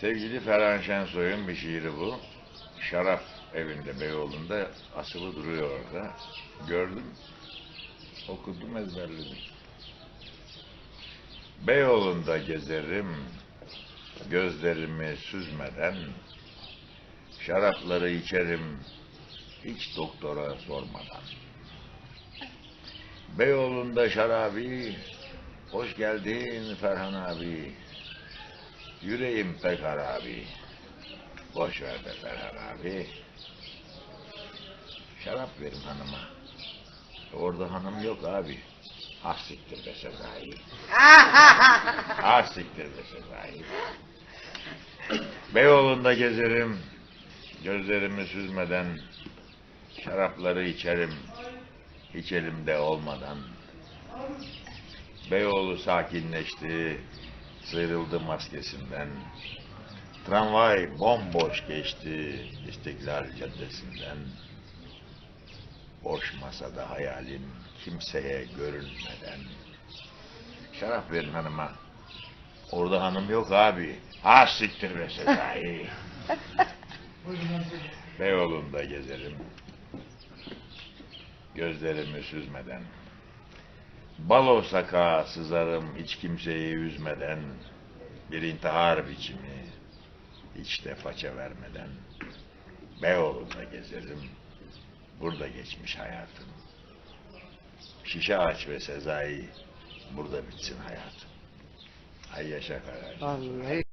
Sevgili Ferhan Şensoy'un bir şiiri bu. Şarap evinde Beyoğlu'nda asılı duruyor orada. Gördüm. Okudum ezberledim. Beyoğlu'nda gezerim, gözlerimi süzmeden, şarapları içerim, hiç doktora sormadan. Beyoğlu'nda şarabi, hoş geldin Ferhan abi. Yüreğim pek harabi. Boş ver be Ferhan abi. Şarap verin hanıma. Orada hanım yok abi. Ah siktir be Sezai. ah siktir be Sezai. Beyoğlu'nda gezerim. Gözlerimi süzmeden. Şarapları içerim. Hiç elimde olmadan. Beyoğlu sakinleşti. Sıyrıldı maskesinden. Tramvay bomboş geçti İstiklal Caddesi'nden. Boş masada hayalim kimseye görünmeden. Şarap verin hanıma. Orada hanım yok abi. Ha siktir be Sezai. Beyoğlu'nda gezerim. Gözlerimi süzmeden. Balo sakağa sızarım hiç kimseyi üzmeden. Bir intihar biçimi hiç de faça vermeden. Beyoğlu'nda gezerim. Burada geçmiş hayatım. Şişe ağaç ve Sezai burada bitsin hayatım. Ay yaşa. Vallahi